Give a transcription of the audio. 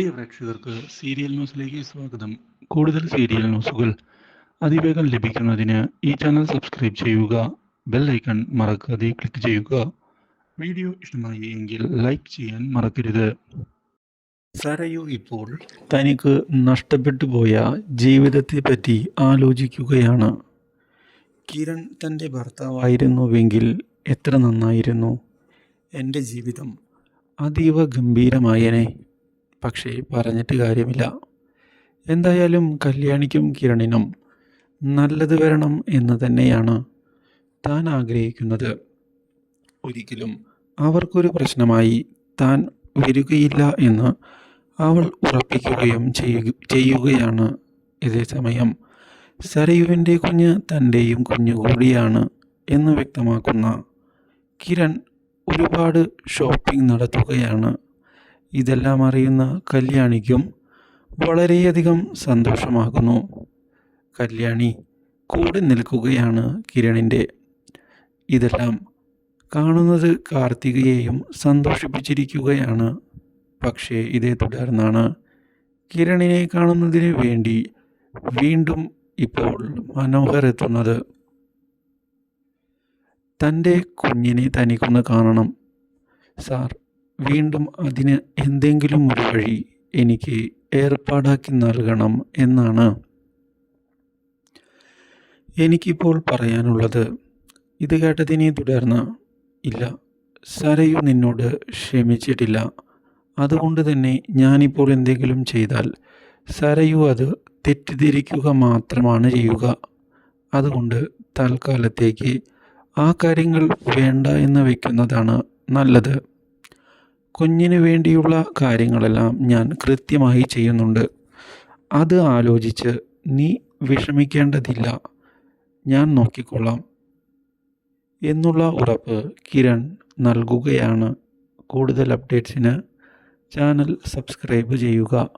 പ്രിയ പ്രേക്ഷകർക്ക് സീരിയൽ ന്യൂസിലേക്ക് സ്വാഗതം. കൂടുതൽ സീരിയൽ ന്യൂസുകൾ അതിവേഗം ലഭിക്കുന്നതിന് ഈ ചാനൽ സബ്സ്ക്രൈബ് ചെയ്യുക ബെൽ ഐക്കൺ മറക്കാതെ ക്ലിക്ക് ചെയ്യുക. വീഡിയോ ഇഷ്ടമായി എങ്കിൽ ലൈക്ക് ചെയ്യാൻ മറക്കരുത്. സരയു ഇപ്പോൾ തനിക്ക് നഷ്ടപ്പെട്ടു പോയ ജീവിതത്തെ പറ്റി ആലോചിക്കുകയാണ്. കിരൺ തന്റെ ഭർത്താവായിരുന്നുവെങ്കിൽ എത്ര നന്നായിരുന്നു? എന്റെ ജീവിതം അതീവ ഗംഭീരമായനെ. പക്ഷേ പറഞ്ഞിട്ട് കാര്യമില്ല. എന്തായാലും കല്യാണിക്കും കിരണിനും നല്ലത് വരണം എന്ന് തന്നെയാണ് താൻ ആഗ്രഹിക്കുന്നത്. ഒരിക്കലും അവർക്കൊരു പ്രശ്നമായി താൻ വരികയില്ല എന്ന് അവൾ ഉറപ്പിക്കുകയും ചെയ്യുക ചെയ്യുകയാണ്. ഇതേ സമയം സരയുവിന്റെ കുഞ്ഞ് തന്റെയും കുഞ്ഞു കൂടിയാണ് എന്ന് വ്യക്തമാക്കുന്ന കിരൺ ഒരുപാട് ഷോപ്പിംഗ് നടത്തുകയാണ്. ഇതെല്ലാം അറിയുന്ന കല്യാണിക്കും വളരെയധികം സന്തോഷമാകുന്നു. കല്യാണി കൂടെ നിൽക്കുകയാണ് കിരണിന്റെ. ഇതെല്ലാം കാണുന്നത് കാർത്തികയെയും സന്തോഷിപ്പിച്ചിരിക്കുകയാണ്. പക്ഷേ ഇതേ തുടർന്നാണ് കിരണിനെ കാണുന്നതിന് വേണ്ടി വീണ്ടും ഇപ്പോൾ മനോഹർ എത്തുന്നത്. തന്റെ കുഞ്ഞിനെ തനിക്കൊന്ന് കാണണം. സാർ വീണ്ടും അതിന് എന്തെങ്കിലും ഒരു വഴി എനിക്ക് ഏർപ്പാടാക്കി നൽകണം എന്നാണ് എനിക്കിപ്പോൾ പറയാനുള്ളത്. ഇത് കേട്ടതിനെ തുടർന്ന് ഇല്ല സരയു നിന്നോട് ക്ഷമിച്ചിട്ടില്ല. അതുകൊണ്ട് തന്നെ ഞാനിപ്പോൾ എന്തെങ്കിലും ചെയ്താൽ സരയു അത് തെറ്റിദ്ധരിക്കുക മാത്രമാണ് ചെയ്യുക. അതുകൊണ്ട് തൽക്കാലത്തേക്ക് ആ കാര്യങ്ങൾ വേണ്ട എന്ന് വയ്ക്കുന്നതാണ് നല്ലത്. കുഞ്ഞിന് വേണ്ടിയുള്ള കാര്യങ്ങളെല്ലാം ഞാൻ കൃത്യമായി ചെയ്യുന്നുണ്ട്. അത് ആലോചിച്ച് നീ വിഷമിക്കേണ്ടതില്ല. ഞാൻ നോക്കിക്കൊള്ളാം. എന്നുള്ള ഉറപ്പ് കിരൺ നൽകുകയാണ്. കൂടുതൽ അപ്ഡേറ്റ്സിന് ചാനൽ സബ്സ്ക്രൈബ് ചെയ്യുക.